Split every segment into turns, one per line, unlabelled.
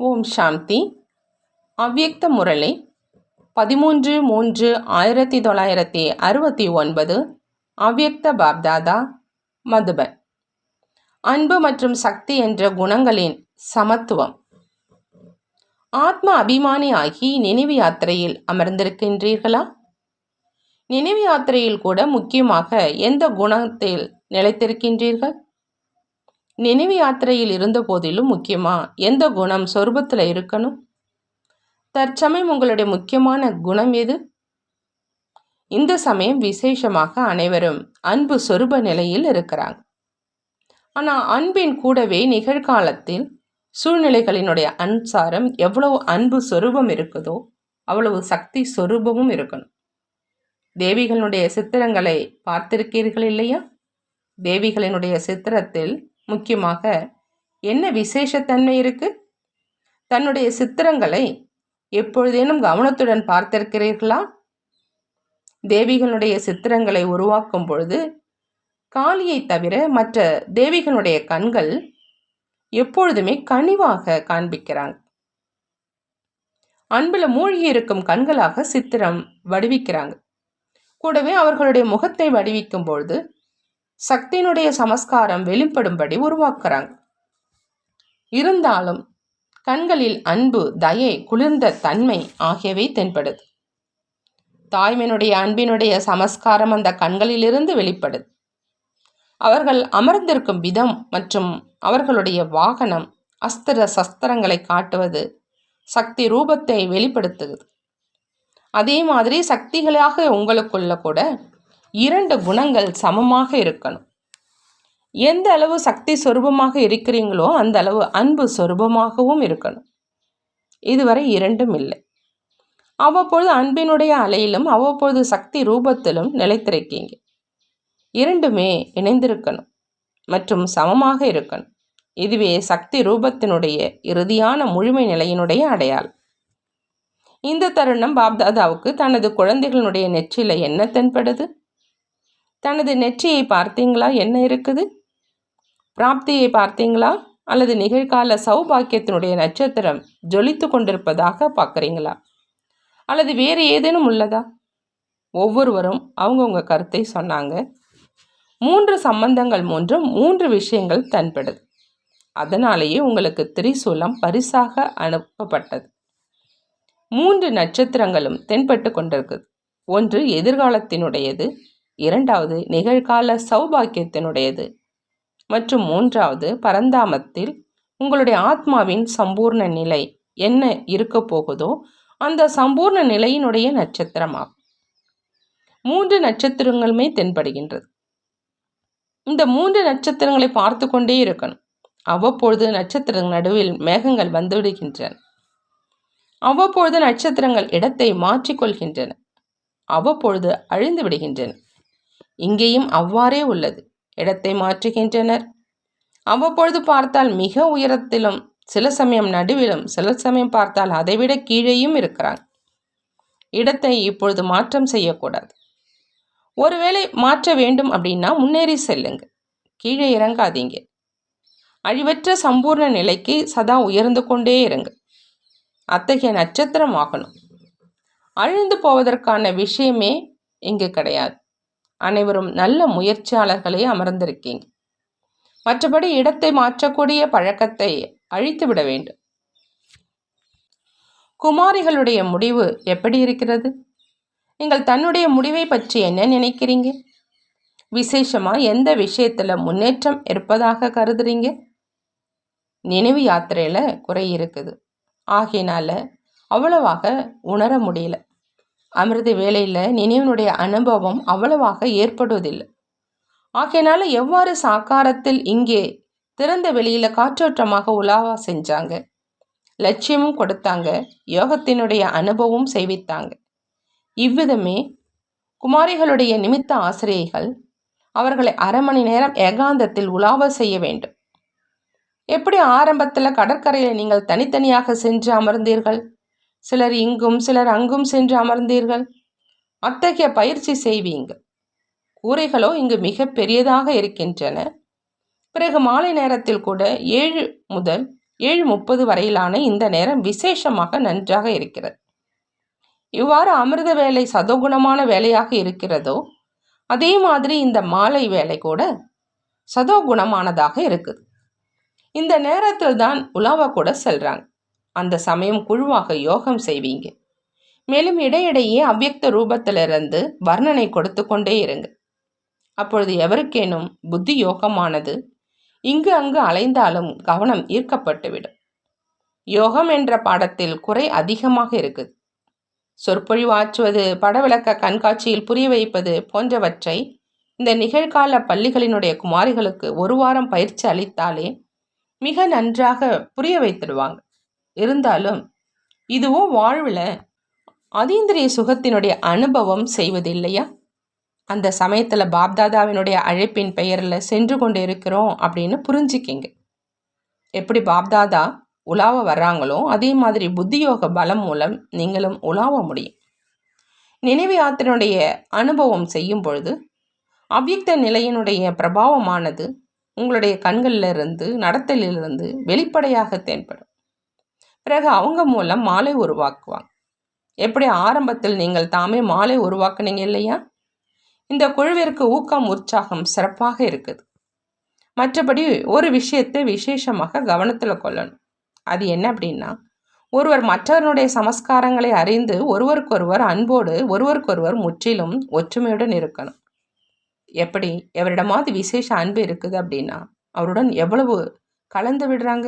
ஓம் சாந்தி. அவ்யக்த முரளி பதிமூன்று மூன்று ஆயிரத்தி தொள்ளாயிரத்தி அறுபத்தி ஒன்பது அவ்யக்த பாப்தாதா மதுபன். அன்பு மற்றும் சக்தி என்ற குணங்களின் சமத்துவம். ஆத்ம அபிமானி ஆகி நினைவு யாத்திரையில் அமர்ந்திருக்கின்றீர்களா? நினைவு யாத்திரையில் கூட முக்கியமாக எந்த குணத்தில் நிலைத்திருக்கின்றீர்கள்? நினைவு யாத்திரையில் இருந்த போதிலும் முக்கியமா? எந்த குணம் சொரூபத்தில் இருக்கணும்? தற்சமயம் உங்களுடைய முக்கியமான குணம் எது? இந்த சமயம் விசேஷமாக அனைவரும் அன்பு சொரூப நிலையில் இருக்கிறாங்க. ஆனால் அன்பின் கூடவே நிகழ்காலத்தில் சூழ்நிலைகளினுடைய அன்சாரம் எவ்வளவு அன்பு சொரூபம் இருக்குதோ அவ்வளவு சக்தி சொரூபமும் இருக்கணும். தேவிகளினுடைய சித்திரங்களை பார்த்திருக்கீர்கள் இல்லையா? தேவிகளினுடைய சித்திரத்தில் முக்கியமாக என்ன விசேஷத்தன்மை இருக்கு? தன்னுடைய சித்திரங்களை எப்பொழுதேனும் கவனத்துடன் பார்த்திருக்கிறீர்களா? தேவிகளுடைய சித்திரங்களை உருவாக்கும் பொழுது காளியை தவிர மற்ற தேவிகளுடைய கண்கள் எப்பொழுதுமே கனிவாக காண்பிக்கிறாங்க. அன்பில் மூழ்கி இருக்கும் கண்களாக சித்திரம் வடிவிக்கிறாங்க. கூடவே அவர்களுடைய முகத்தை வடிவிக்கும் பொழுது சக்தியினுடைய சமஸ்காரம் வெளிப்படும்படி உருவாக்குறாங்க. இருந்தாலும் கண்களில் அன்பு தயை குளிர்ந்த தன்மை ஆகியவை தென்படுது. தாய்மையினுடைய அன்பினுடைய சமஸ்காரம் அந்த கண்களிலிருந்து வெளிப்படுது. அவர்கள் அமர்ந்திருக்கும் விதம் மற்றும் அவர்களுடைய வாகனம் அஸ்திர சஸ்திரங்களை காட்டுவது சக்தி ரூபத்தை வெளிப்படுத்துகிறது அதே மாதிரி சக்திகளாக உங்களுக்குள்ள கூட இரண்டு குணங்கள் சமமாக இருக்கணும். எந்த அளவு சக்தி சொரூபமாக இருக்கிறீங்களோ அந்த அளவு அன்பு சொரூபமாகவும் இருக்கணும். இதுவரை இரண்டும் இல்லை. அவ்வப்பொழுது அன்பினுடைய அலையிலும் அவ்வப்பொழுது சக்தி ரூபத்திலும் நிலைத்திருக்கீங்க. இரண்டுமே இணைந்திருக்கணும் மற்றும் சமமாக இருக்கணும். இதுவே சக்தி ரூபத்தினுடைய இறுதியான முழுமை நிலையினுடைய அடையாளம். இந்த தருணம் பாப்தாதாவுக்கு தனது குழந்தைகளுடைய நெற்றில என்ன தென்படுது? தனது நெற்றியை பார்த்தீங்களா? என்ன இருக்குது? பிராப்தியை பார்த்தீங்களா? அல்லது நிகழ்கால சௌபாக்கியத்தினுடைய நட்சத்திரம் ஜொலித்து கொண்டிருப்பதாக பார்க்குறீங்களா? அல்லது வேறு ஏதேனும் உள்ளதா? ஒவ்வொருவரும் அவங்கவுங்க கருத்தை சொன்னாங்க. மூன்று சம்பந்தங்கள் மூன்றும் மூன்று விஷயங்கள் தன்படுது. அதனாலேயே உங்களுக்கு திரிசூலம் பரிசாக அனுப்பப்பட்டது. மூன்று நட்சத்திரங்களும் தென்பட்டு கொண்டிருக்குது. ஒன்று எதிர்காலத்தினுடையது. இரண்டாவது நிகழ்கால சௌபாக்கியத்தினுடையது. மற்றும் மூன்றாவது பரந்தாமத்தில் உங்களுடைய ஆத்மாவின் சம்பூர்ண நிலை என்ன இருக்க போகுதோ அந்த சம்பூர்ண நிலையினுடைய நட்சத்திரமாகும். மூன்று நட்சத்திரங்களுமே தென்படுகின்றது. இந்த மூன்று நட்சத்திரங்களை பார்த்து கொண்டே இருக்கணும். அவ்வப்பொழுது நட்சத்திரங்கள் நடுவில் மேகங்கள் வந்துவிடுகின்றன. அவ்வப்பொழுது நட்சத்திரங்கள் இடத்தை மாற்றிக்கொள்கின்றன. அவ்வப்பொழுது அழிந்து விடுகின்றன. இங்கேயும் அவ்வாறே உள்ளது. இடத்தை மாற்றுகின்றனர். அவ்வப்பொழுது பார்த்தால் மிக உயரத்திலும் சில சமயம் நடுவிலும் சில சமயம் பார்த்தால் அதைவிட கீழேயும் இருக்கிறாங்க இடத்தை இப்பொழுது மாற்றம் செய்யக்கூடாது. ஒருவேளை மாற்ற வேண்டும் அப்படின்னா முன்னேறி செல்லுங்க. கீழே இறங்காதீங்க. அழிவற்ற சம்பூர்ண நிலைக்கு சதா உயர்ந்து கொண்டே இருங்க. அத்தகைய நட்சத்திரம் ஆகணும். அழிந்து போவதற்கான விஷயமே இங்கு கிடையாது. அனைவரும் நல்ல முயற்சியாளர்களே அமர்ந்திருக்கீங்க. மற்றபடி இடத்தை மாற்றக்கூடிய பழக்கத்தை அழித்து விட வேண்டும். குமாரிகளுடைய முடிவு எப்படி இருக்கிறது? நீங்கள் தன்னுடைய முடிவை பற்றி என்ன நினைக்கிறீங்க? விசேஷமாக எந்த விஷயத்தில் முன்னேற்றம் இருப்பதாக கருதுறீங்க? நினைவு யாத்திரையில் குறை இருக்குது. ஆகையினால அவ்வளவாக உணர முடியல. அமிர்த வேலையில் நினைவனுடைய அனுபவம் அவ்வளவாக ஏற்படுவதில்லை. ஆகையினால எவ்வாறு சாக்காரத்தில் இங்கே திறந்த வெளியில் காற்றோட்டமாக உலாவா செஞ்சாங்க? லட்சியமும் கொடுத்தாங்க யோகத்தினுடைய அனுபவம் செய்வித்தாங்க இவ்விதமே குமாரிகளுடைய நிமித்த ஆசிரியைகள் அவர்களை அரை மணி நேரம் ஏகாந்தத்தில் உலாவ செய்ய வேண்டும். எப்படி ஆரம்பத்தில் கடற்கரையில் நீங்கள் தனித்தனியாக சென்று அமர்ந்தீர்கள்? சிலர் இங்கும் சிலர் அங்கும் சென்று அமர்ந்தீர்கள். அத்தகைய பயிற்சி செய்வீங்க. கூரைகளோ இங்கு மிக பெரியதாக இருக்கின்றன. பிறகு மாலை நேரத்தில் கூட ஏழு முதல் ஏழு முப்பது வரையிலான இந்த நேரம் விசேஷமாக நன்றாக இருக்கிறது. இவ்வாறு அமிர்த வேலை சதோகுணமான வேலையாக இருக்கிறதோ அதே மாதிரி இந்த மாலை வேலை கூட சதோகுணமானதாக இருக்குது. இந்த நேரத்தில் தான் உலாவா கூட செல்கிறாங்க அந்த சமயம் குழுவாக யோகம் செய்வீங்க. மேலும் இடையிடையே அவ்யக்த ரூபத்திலிருந்து வர்ணனை கொடுத்து கொண்டே இருங்க. அப்பொழுது எவருக்கேனும் புத்தி யோகமானது இங்கு அங்கு அலைந்தாலும் கவனம் ஈர்க்கப்பட்டுவிடும். யோகம் என்ற பாடத்தில் குறை அதிகமாக இருக்குது. சொற்பொழிவாற்றுவது படவிளக்க கண்காட்சியில் புரிய வைப்பது போன்றவற்றை இந்த நிகழ்கால பள்ளிகளினுடைய குமாரிகளுக்கு ஒரு வாரம் பயிற்சி அளித்தாலே மிக நன்றாக புரிய வைத்திடுவாங்க. இருந்தாலும் இதுவும் வாழ்வில் அதீந்திரிய சுகத்தினுடைய அனுபவம் செய்வதில்லையா? அந்த சமயத்தில் பாப்தாதாவினுடைய அழைப்பின் பெயரில் சென்று கொண்டு இருக்கிறோம் அப்படின்னு புரிஞ்சுக்கிங்க. எப்படி பாப்தாதா உலாவ வர்றாங்களோ அதே மாதிரி புத்தியோக பலம் மூலம் நீங்களும் உலாவ முடியும். நினைவு யாத்திரனுடைய அனுபவம் செய்யும் பொழுது அவ்யக்த நிலையினுடைய பிரபாவமானது உங்களுடைய கண்களிலிருந்து நடத்தலிலிருந்து வெளிப்படையாக தென்படும். பிறகு அவங்க மூலம் மாலை உருவாக்குவாங்க. எப்படி ஆரம்பத்தில் நீங்கள் தாமே மாலை உருவாக்குனீங்க இல்லையா? இந்த குழுவிற்கு ஊக்கம் உற்சாகம் சிறப்பாக இருக்குது. மற்றபடி ஒரு விஷயத்தை விசேஷமாக கவனத்தில் கொள்ளணும். அது என்ன அப்படின்னா ஒருவர் மற்றவருடைய சமஸ்காரங்களை அறிந்து ஒருவருக்கொருவர் அன்போடு ஒருவருக்கொருவர் முற்றிலும் ஒற்றுமையுடன் இருக்கணும். எப்படி? எவரிடமாவது விசேஷ அன்பு இருக்குது அப்படின்னா அவருடன் எவ்வளவு கலந்து விடுறாங்க?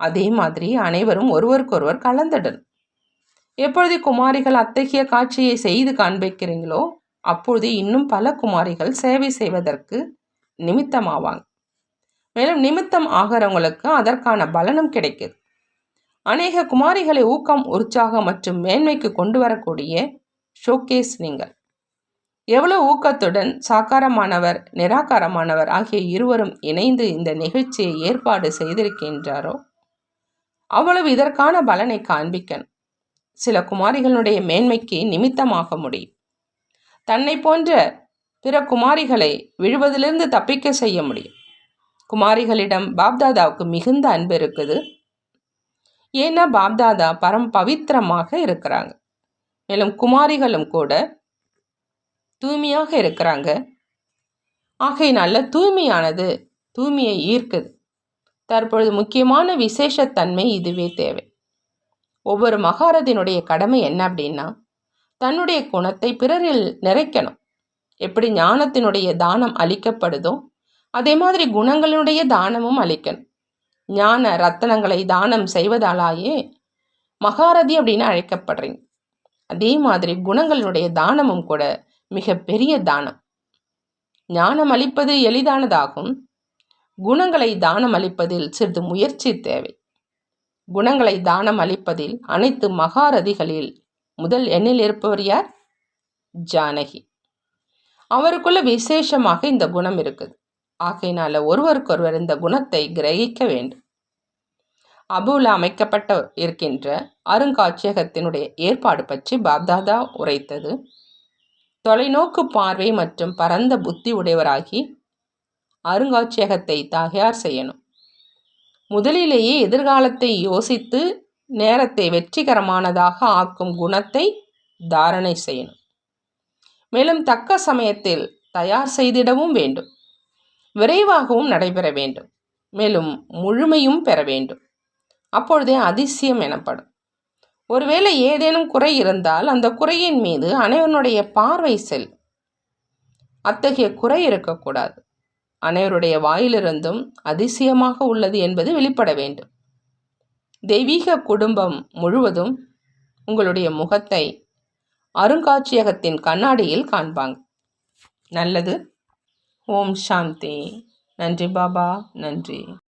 அதே மாதிரி அனைவரும் ஒருவருக்கொருவர் கலந்துடணும் எப்பொழுது குமாரிகள் அத்தகைய காட்சியை செய்து காண்பிக்கிறீங்களோ அப்பொழுது இன்னும் பல குமாரிகள் சேவை செய்வதற்கு நிமித்தமாவாங்க. மேலும் நிமித்தம் ஆகிறவங்களுக்கு அதற்கான பலனும் கிடைக்குது அநேக குமாரிகளை ஊக்கம் உற்சாகம் மற்றும் மேன்மைக்கு கொண்டு வரக்கூடிய ஷோகேஸ் நீங்கள். எவ்வளவு ஊக்கத்துடன் சாக்காரமானவர் நிராகாரமானவர் ஆகிய இருவரும் இணைந்து இந்த நிகழ்ச்சியை ஏற்பாடு செய்திருக்கின்றாரோ அவ்வளவு இதற்கான பலனை காண்பிக்கன். சில குமாரிகளுடைய மேன்மைக்கு நிமித்தமாக முடியும் தன்னை போன்ற பிற குமாரிகளை விழுவதிலிருந்து தப்பிக்க செய்ய முடியும் குமாரிகளிடம் பாப்தாதாவுக்கு மிகுந்த அன்பு இருக்குது. ஏன்னா பாப்தாதா பரம் பவித்திரமாக இருக்கிறாங்க. மேலும் குமாரிகளும் கூட தூய்மையாக இருக்கிறாங்க. ஆகையினால தூய்மையானது தூய்மையை ஈர்க்குது. தற்பொழுது முக்கியமான விசேஷத்தன்மை இதுவே தேவை. ஒவ்வொரு மகாரதினுடைய கடமை என்ன அப்படின்னா தன்னுடைய குணத்தை பிறரில் நிறைக்கணும். எப்படி ஞானத்தினுடைய தானம் அளிக்கப்படுதோ அதே மாதிரி குணங்களுடைய தானமும் அளிக்கணும். ஞான ரத்தனங்களை தானம் செய்வதாலாயே மகாரதி அப்படின்னு அழைக்கப்படுறீங்க. அதே மாதிரி குணங்களுடைய தானமும் கூட மிகப்பெரிய தானம். ஞானம் அளிப்பது எளிதானதாகும். குணங்களை தானம் அளிப்பதில் சிறிது முயற்சி தேவை. குணங்களை தானம் அளிப்பதில் அனைத்து மகாரதிகளில் முதல் எண்ணில் இருப்பவர் யார்? ஜானகி. அவருக்குள்ள விசேஷமாக இந்த குணம் இருக்குது. ஆகையினால ஒருவருக்கொருவர் இந்த குணத்தை கிரகிக்க வேண்டும். அபுல அமைக்கப்பட்ட இருக்கின்ற அருங்காட்சியகத்தினுடைய ஏற்பாடு பற்றி பாப்தாதா உரைத்தது. தொலைநோக்கு பார்வை மற்றும் பரந்த புத்தி உடையவராகி அருங்காட்சியகத்தை தயார் செய்யணும். முதலிலேயே எதிர்காலத்தை யோசித்து நேரத்தை வெற்றிகரமானதாக ஆக்கும் குணத்தை தாரணை செய்யணும். மேலும் தக்க சமயத்தில் தயார் செய்திடவும் வேண்டும். விரைவாகவும் நடைபெற வேண்டும். மேலும் முழுமையும் பெற வேண்டும். அப்பொழுதே அதிசயம் எனப்படும். ஒருவேளை ஏதேனும் குறை இருந்தால் அந்த குறையின் மீது அனைவனுடைய பார்வை செல். அத்தகைய குறை இருக்கக்கூடாது. அனைவருடைய வாயிலிருந்தும் அதிசயமாக உள்ளது என்பது வெளிப்பட வேண்டும். தெய்வீக குடும்பம் முழுவதும் உங்களுடைய முகத்தை அருங்காட்சியகத்தின் கண்ணாடியில் காண்பாங்க. நல்லது. ஓம் சாந்தி. நன்றி பாபா. நன்றி.